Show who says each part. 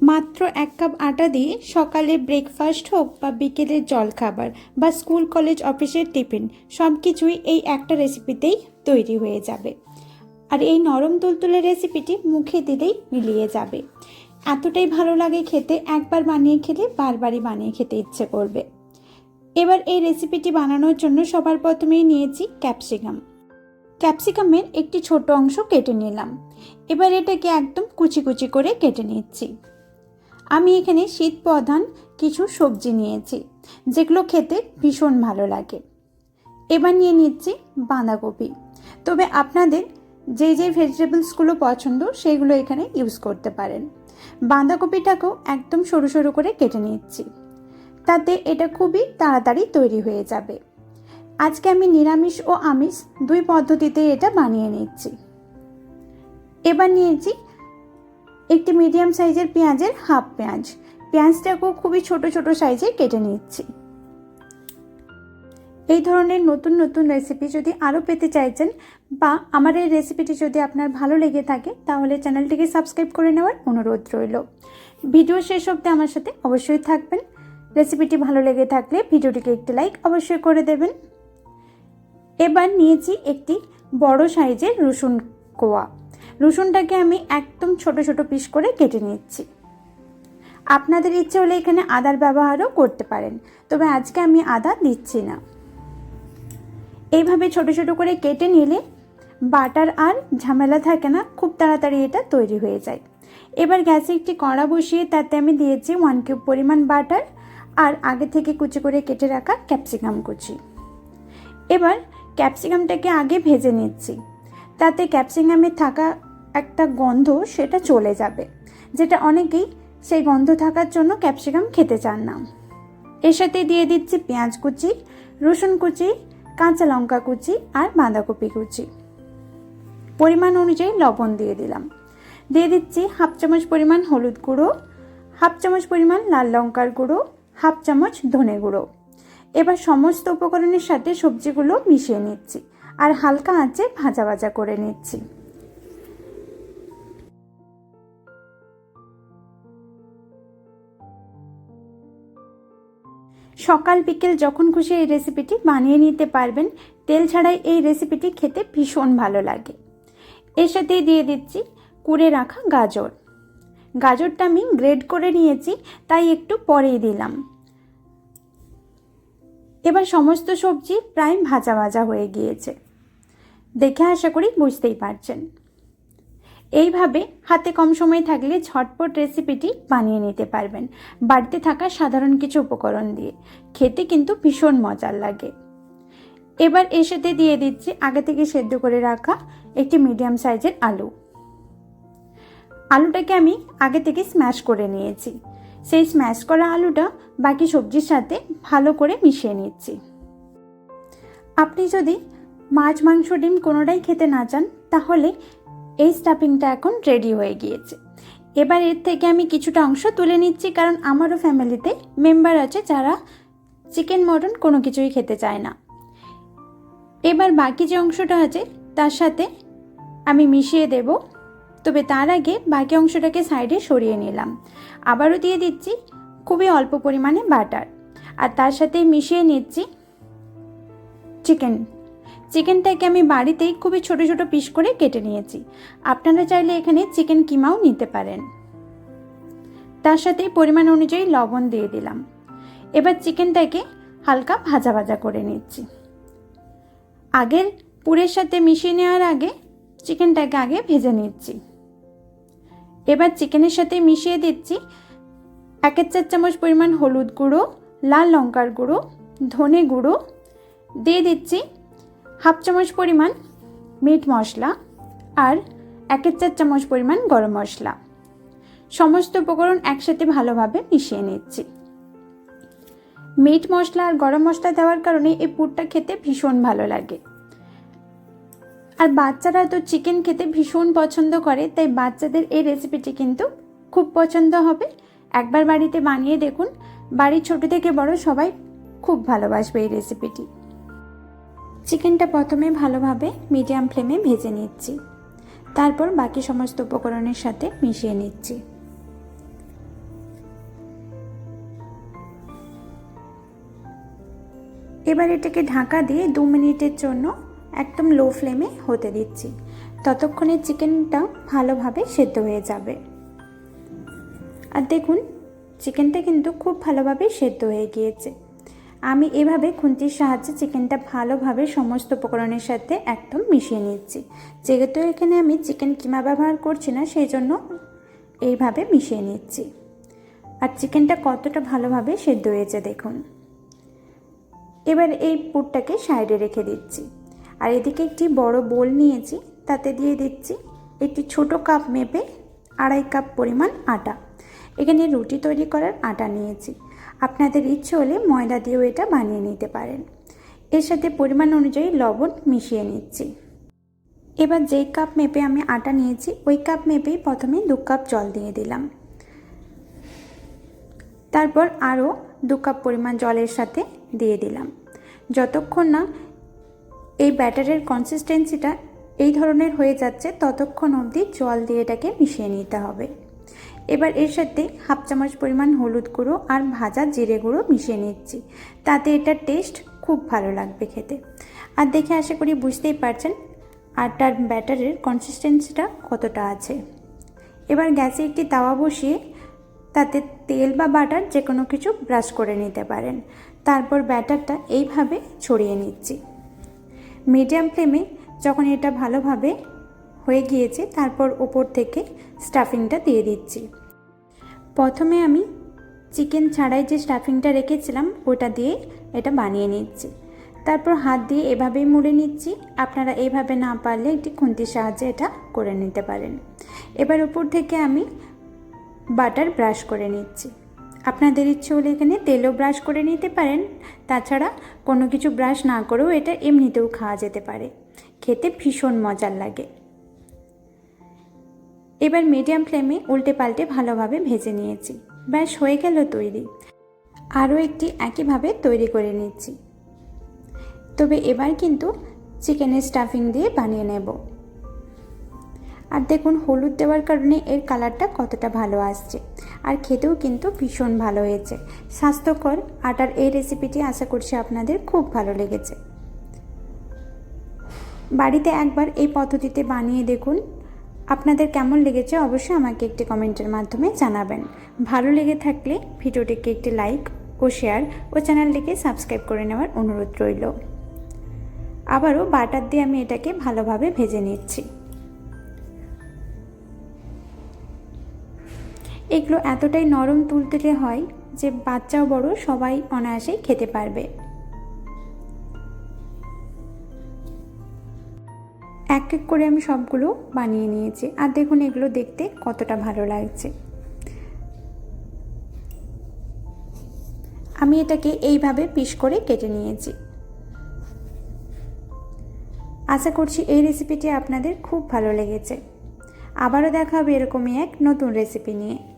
Speaker 1: মাত্র এক কাপ আটা দিয়ে সকালে ব্রেকফাস্ট হোক বা বিকেলের জলখাবার বা স্কুল কলেজ অফিসের টিফিন সব কিছুই এই একটা রেসিপিতেই তৈরি হয়ে যাবে। আর এই নরম তুলতুলে রেসিপিটি মুখে দিলেই মিলিয়ে যাবে। এতটাই ভালো লাগে খেতে, একবার বানিয়ে খেলে বারবারই বানিয়ে খেতে ইচ্ছে করবে। এবার এই রেসিপিটি বানানোর জন্য সবার প্রথমেই নিয়েছি ক্যাপসিকাম ক্যাপসিকামের একটি ছোট অংশ কেটে নিলাম। এবার এটাকে একদম কুচি কুচি করে কেটে নিচ্ছি। আমি এখানে শীত প্রধান কিছু সবজি নিয়েছি, যেগুলো খেতে ভীষণ ভালো লাগে। এবার নিয়ে নিচ্ছি বাঁধাকপি। তবে আপনাদের যে যে ভেজিটেবলসগুলো পছন্দ, সেগুলো এখানে ইউজ করতে পারেন। বাঁধাকপিটাকেও একদম সরু সরু করে কেটে নিচ্ছি। তাতে এটা খুবই তাড়াতাড়ি তৈরি হয়ে যাবে। আজকে আমি নিরামিষ ও আমিষ দুই পদ্ধতিতে এটা বানিয়ে নিচ্ছি। এবার নিয়েছি একটি মিডিয়াম সাইজের পেঁয়াজের হাফ পেঁয়াজ। পেঁয়াজটাকেও খুবই ছোট ছোট সাইজে কেটে নিচ্ছি। এই ধরনের নতুন নতুন রেসিপি যদি আরও পেতে চাইছেন বা আমার এই রেসিপিটি যদি আপনার ভালো লেগে থাকে, তাহলে চ্যানেলটিকে সাবস্ক্রাইব করে নেওয়ার অনুরোধ রইল। ভিডিও শেষ অবধি আমার সাথে অবশ্যই থাকবেন। রেসিপিটি ভালো লেগে থাকলে ভিডিওটিকে একটি লাইক অবশ্যই করে দেবেন। এবার নিয়েছি একটি বড় সাইজের রসুন কোয়া। রসুনটাকে আমি একদম ছোট ছোট পিস করে কেটে নিচ্ছি। আপনাদের ইচ্ছে হলে এখানে আদার ব্যবহারও করতে পারেন, তবে আজকে আমি আদা দিচ্ছি না। এইভাবে ছোট ছোট করে কেটে নিলে বাটার আর ঝামেলা থাকে না, খুব তাড়াতাড়ি এটা তৈরি হয়ে যায়। এবার গ্যাসে একটি কড়া বসিয়ে তাতে আমি দিয়েছি ওয়ান কিউব পরিমাণ বাটার আর আগে থেকে কুচি করে কেটে রাখা ক্যাপসিকাম কুচি। এবার ক্যাপসিকামটাকে আগে ভেজে নিচ্ছি। তাতে ক্যাপসিকামে থাকা একটা গন্ধ সেটা চলে যাবে, যেটা অনেকেই সেই গন্ধ থাকার জন্য ক্যাপসিকাম খেতে চান না। এর সাথে দিয়ে দিচ্ছি পেঁয়াজ কুচি, রসুন কুচি, কাঁচা লঙ্কা কুচি আর বাঁধাকপি কুচি। পরিমাণ অনুযায়ী লবণ দিয়ে দিলাম। দিয়ে দিচ্ছি হাফ চামচ পরিমাণ হলুদ গুঁড়ো, হাফ চামচ পরিমাণ লাল লঙ্কার গুঁড়ো, হাফ চামচ ধনে গুঁড়ো। এবার সমস্ত উপকরণের সাথে সবজিগুলো মিশিয়ে নিচ্ছি। আর হালকা আঁচে ভাজা ভাজা করে নিচ্ছি। সকাল বিকেল যখন খুশি এই রেসিপিটি বানিয়ে নিতে পারবেন, তেল ছাড়াই এই রেসিপিটি খেতে ভীষণ ভালো লাগে। এর সাথেই দিয়ে দিচ্ছি কুড়ে রাখা গাজর। গাজরটা আমি গ্রেড করে নিয়েছি, তাই একটু পরেই দিলাম। এবার সমস্ত সবজি প্রায় ভাজা ভাজা হয়ে গিয়েছে। দেখে আশা করি বুঝতেই পারছেন। এইভাবে হাতে কম সময় থাকলে ঝটপট রেসিপিটি বানিয়ে নিতে পারবেন। বাড়িতে থাকা সাধারণ কিছু উপকরণ দিয়ে। খেতে কিন্তু ভীষণ মজার লাগে। এবার এর সাথে দিয়ে দিচ্ছি আগে থেকে সেদ্ধ করে রাখা একটি মিডিয়াম সাইজের আলু। আলুটাকে আমি আগে থেকে স্ম্যাশ করে নিয়েছি। সেই স্ম্যাশ করা আলুটা বাকি সবজির সাথে ভালো করে মিশিয়ে নিচ্ছি। আপনি যদি মাছ, মাংস, ডিম কোনোটাই খেতে না চান, তাহলে এই স্টাফিংটা এখন রেডি হয়ে গিয়েছে। এবার এর থেকে আমি কিছুটা অংশ তুলে নিচ্ছি, কারণ আমারও ফ্যামিলিতে মেম্বার আছে যারা চিকেন মটন কোনো কিছুই খেতে চায় না। এবার বাকি যে অংশটা আছে, তার সাথে আমি মিশিয়ে দেব। তবে তার আগে বাকি অংশটাকে সাইডে সরিয়ে নিলাম। আবারও দিয়ে দিচ্ছি খুবই অল্প পরিমাণে বাটার। আর তার সাথে মিশিয়ে নিচ্ছি চিকেন চিকেনটাকে আমি বাড়িতেই খুবই ছোট ছোট পিস করে কেটে নিয়েছি। আপনারা চাইলে এখানে চিকেন কিমাও নিতে পারেন। তার সাথে পরিমাণ অনুযায়ী লবণ দিয়ে দিলাম। এবার চিকেনটাকে হালকা ভাজা ভাজা করে নিচ্ছি। আগের পুরের সাথে মিশিয়ে নেওয়ার আগে চিকেনটাকে আগে ভেজে নিচ্ছি। এবার চিকেনের সাথে মিশিয়ে দিচ্ছি একের চার চামচ পরিমাণ হলুদ গুঁড়ো, লাল লঙ্কার গুঁড়ো, ধনে গুঁড়ো। দিয়ে দিচ্ছি হাফ চামচ পরিমাণ মিট মশলা আর একের চার চামচ পরিমাণ গরম মশলা। সমস্ত উপকরণ একসাথে ভালোভাবে মিশিয়ে নিচ্ছি। মিট মশলা আর গরম মশলা দেওয়ার কারণে এই পুরটা খেতে ভীষণ ভালো লাগে। আর বাচ্চারা তো চিকেন খেতে ভীষণ পছন্দ করে, তাই বাচ্চাদের এই রেসিপিটি কিন্তু খুব পছন্দ হবে। একবার বাড়িতে বানিয়ে দেখুন। বাড়ির ছোট থেকে বড় সবাই খুব ভালোবাসবে এই রেসিপিটি চিকেনটা প্রথমে ভালোভাবে মিডিয়াম ফ্লেমে ভেজে নিচ্ছি। তারপর বাকি সমস্ত উপকরণের সাথে মিশিয়ে নিচ্ছি। এবার এটাকে ঢাকা দিয়ে দু মিনিটের জন্য একদম লো ফ্লেমে হতে দিচ্ছি। ততক্ষণে চিকেনটা ভালোভাবে সেদ্ধ হয়ে যাবে। আর দেখুন, চিকেনটা কিন্তু খুব ভালোভাবে সেদ্ধ হয়ে গিয়েছে। আমি এভাবে খুন্তির সাহায্যে চিকেনটা ভালোভাবে সমস্ত উপকরণের সাথে একদম মিশিয়ে নিচ্ছি যেহেতু এখানে আমি চিকেন কিমা ব্যবহার করছি না, সেই জন্য এইভাবে মিশিয়ে নিচ্ছি আর চিকেনটা কতটা ভালোভাবে সেদ্ধ হয়েছে দেখুন। এবার এই পুরটাকে সাইডে রেখে দিচ্ছি। আর এদিকে একটি বড় বোল নিয়েছি, তাতে দিয়ে দিচ্ছি একটি ছোট কাপ মেপে আড়াই কাপ পরিমাণ আটা। এখানে রুটি তৈরি করার আটা নিয়েছি। আপনাদের ইচ্ছে হলে ময়দা দিয়েও এটা বানিয়ে নিতে পারেন। এর সাথে পরিমাণ অনুযায়ী লবণ মিশিয়ে নিচ্ছি। এবার যেই কাপ মেপে আমি আটা নিয়েছি, ওই কাপ মেপেই প্রথমে দু কাপ জল দিয়ে দিলাম। তারপর আরও দু কাপ পরিমাণ জলের সাথে দিয়ে দিলাম। যতক্ষণ না এই ব্যাটারের কনসিস্টেন্সিটা এই ধরনের হয়ে যাচ্ছে, ততক্ষণ অবধি জল দিয়ে এটাকে মিশিয়ে নিতে হবে। এবার এর সাথে হাফ চামচ পরিমাণ হলুদ গুঁড়ো আর ভাজা জিরে গুঁড়ো মিশিয়ে নিচ্ছি। তাতে এটার টেস্ট খুব ভালো লাগবে খেতে। আর দেখে আশা করি বুঝতেই পারছেন আটার ব্যাটারের কনসিস্টেন্সিটা কতটা আছে। এবার গ্যাসে একটি তাওয়া বসিয়ে তাতে তেল বা বাটার যে কোনো কিছু ব্রাশ করে নিতে পারেন। তারপর ব্যাটারটা এইভাবে ছড়িয়ে নিচ্ছি। মিডিয়াম ফ্লেমে যখন এটা ভালোভাবে হয়ে গিয়েছে, তারপর ওপর থেকে স্টাফিংটা দিয়ে দিচ্ছি। প্রথমে আমি চিকেন ছাড়াই যে স্টাফিংটা রেখেছিলাম, ওটা দিয়ে এটা বানিয়ে নিচ্ছি। তারপর হাত দিয়ে এভাবেই মুড়ে নিচ্ছি। আপনারা এভাবে না পারলে একটি খুন্তির সাহায্যে এটা করে নিতে পারেন। এবার উপর থেকে আমি বাটার ব্রাশ করে নিচ্ছি। আপনাদের ইচ্ছে হলে এখানে তেলও ব্রাশ করে নিতে পারেন। তাছাড়া কোনো কিছু ব্রাশ না করেও এটা এমনিতেও খাওয়া যেতে পারে। খেতে ভীষণ মজার লাগে। এবার মিডিয়াম ফ্লেমে উল্টে পাল্টে ভালোভাবে ভেজে নিয়েছি। ব্যাস, হয়ে গেল তৈরি। আরও একটি একইভাবে তৈরি করে নিচ্ছি। তবে এবার কিন্তু চিকেনের স্টাফিং দিয়ে বানিয়ে নেব। আর দেখুন, হলুদ দেওয়ার কারণে এর কালারটা কতটা ভালো আসছে। আর খেতেও কিন্তু ভীষণ ভালো হয়েছে। স্বাস্থ্যকর আটার এই রেসিপিটি আশা করছি আপনাদের খুব ভালো লেগেছে। বাড়িতে একবার এই পদ্ধতিতে বানিয়ে দেখুন আপনাদের কেমন লেগেছে অবশ্যই আমাকে একটি কমেন্টের মাধ্যমে জানাবেন। ভালো লেগে থাকলে ভিডিওটিকে একটি লাইক ও শেয়ার ও চ্যানেলটিকে সাবস্ক্রাইব করে নেওয়ার অনুরোধ রইল। আবারও বাটার দিয়ে আমি এটাকে ভালোভাবে ভেজে নিচ্ছি। এগুলো এতটাই নরম তুলতুলে হয় যে বাচ্চাও বড় সবাই অনায়াসেই খেতে পারবে। এক এক করে আমি সবগুলো বানিয়ে নিয়েছি। আর দেখুন, এগুলো দেখতে কতটা ভালো লাগছে। আমি এটাকে এইভাবে পিস করে কেটে নিয়েছি। আশা করছি এই রেসিপিটি আপনাদের খুব ভালো লেগেছে। আবারও দেখা হবে এরকমই এক নতুন রেসিপি নিয়ে।